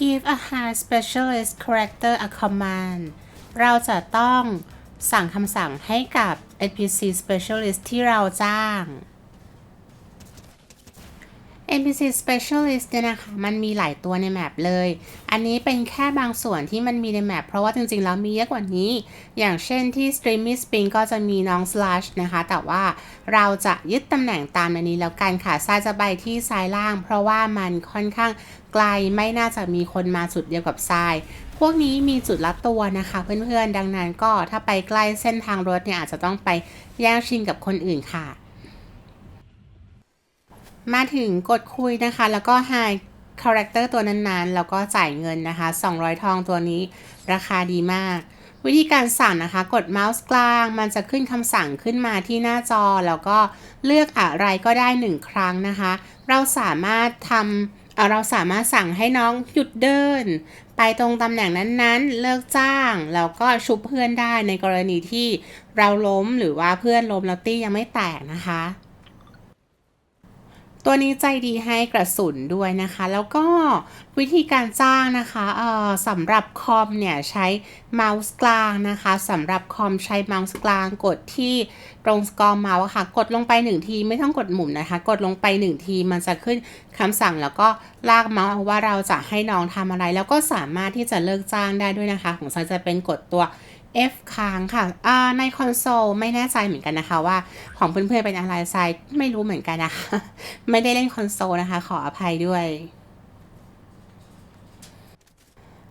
give a high specialist character a command เราจะต้องสั่งคำสั่งให้กับ NPC specialist ที่เราจ้าง NPC Specialist เนี่ยนะคะ มันมีหลายตัวในแมปเลย อันนี้เป็นแค่บางส่วนที่มันมีในแมปเพราะว่าจริงๆ แล้วมีเยอะกว่านี้ อย่างเช่นที่ Streamy Spin ก็จะมีน้อง Slash นะคะ แต่ว่าเราจะยึดตำแหน่งตามในนี้แล้วกันค่ะซ้ายจะไปที่ซ้ายล่าง เพราะว่ามันค่อนข้างไกลไม่น่าจะมีคนมาจุดเดียวกับทรายพวกนี้มีจุดละตัวนะคะ เพื่อนๆ ดังนั้นก็ถ้าไปใกล้เส้นทางรถเนี่ยอาจจะต้องไปแย่งชิงกับคนอื่นค่ะ มาถึงกดคุยนะคะ แล้วก็ High Character ตัวนั้นๆ แล้วก็จ่ายเงินนะคะ 200 ทองตัวนี้ราคาดีมาก วิธีการสั่งนะคะ กดเมาส์กลาง มันจะขึ้นคำสั่งขึ้นมาที่หน้าจอ แล้วก็เลือกอะไรก็ได้ 1 ครั้งนะคะ เราสามารถทำเเราสามารถสั่งให้น้องหยุดเดิน ไปตรงตำแหน่งนั้นๆ เลิกจ้าง แล้วก็ชุบเพื่อนได้ในกรณีที่เราล้มหรือว่าเพื่อนล้มแล้วตี้ยังไม่แตกนะคะ ตัวนี้ใจดีให้กระสุนด้วยนะคะ แล้วก็วิธีการจ้างนะคะเอ่อสำหรับคอมเนี่ยใช้เมาส์กลางนะคะสำหรับคอมใช้เมาส์กลางกดที่ตรงสกอร์เมาส์ค่ะ กดลงไปหนึ่งทีไม่ต้องกดหมุนนะคะ กดลงไปหนึ่งทีมันจะขึ้นคำสั่งแล้วก็ลากเมาส์ว่าเราจะให้น้องทำอะไร แล้วก็สามารถที่จะเลิกจ้างได้ด้วยนะคะ ของซันจะเป็นกดตัว F ค้างค่ะอ่าในคอนโซลไม่แน่ใจเหมือนกันนะคะว่าของเพื่อนๆเป็นอะไรไซไม่รู้เหมือนกันนะคะ ไม่ได้เล่นคอนโซลนะคะ ขออภัยด้วย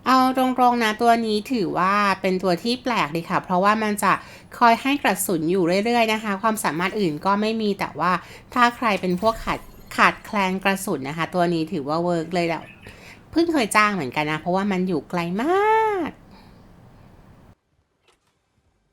เอาตรงๆนะตัวนี้ถือว่าเป็นตัวที่แปลกดีค่ะ เพราะว่ามันจะคอยให้กระสุนอยู่เรื่อยๆนะคะ ความสามารถอื่นก็ไม่มีแต่ว่าถ้าใครเป็นพวกขาดขาดแคลนกระสุนนะคะ ตัวนี้ถือว่าเวิร์กเลยแหละเพิ่งเคยจ้างเหมือนกันนะ เพราะว่ามันอยู่ไกลมาก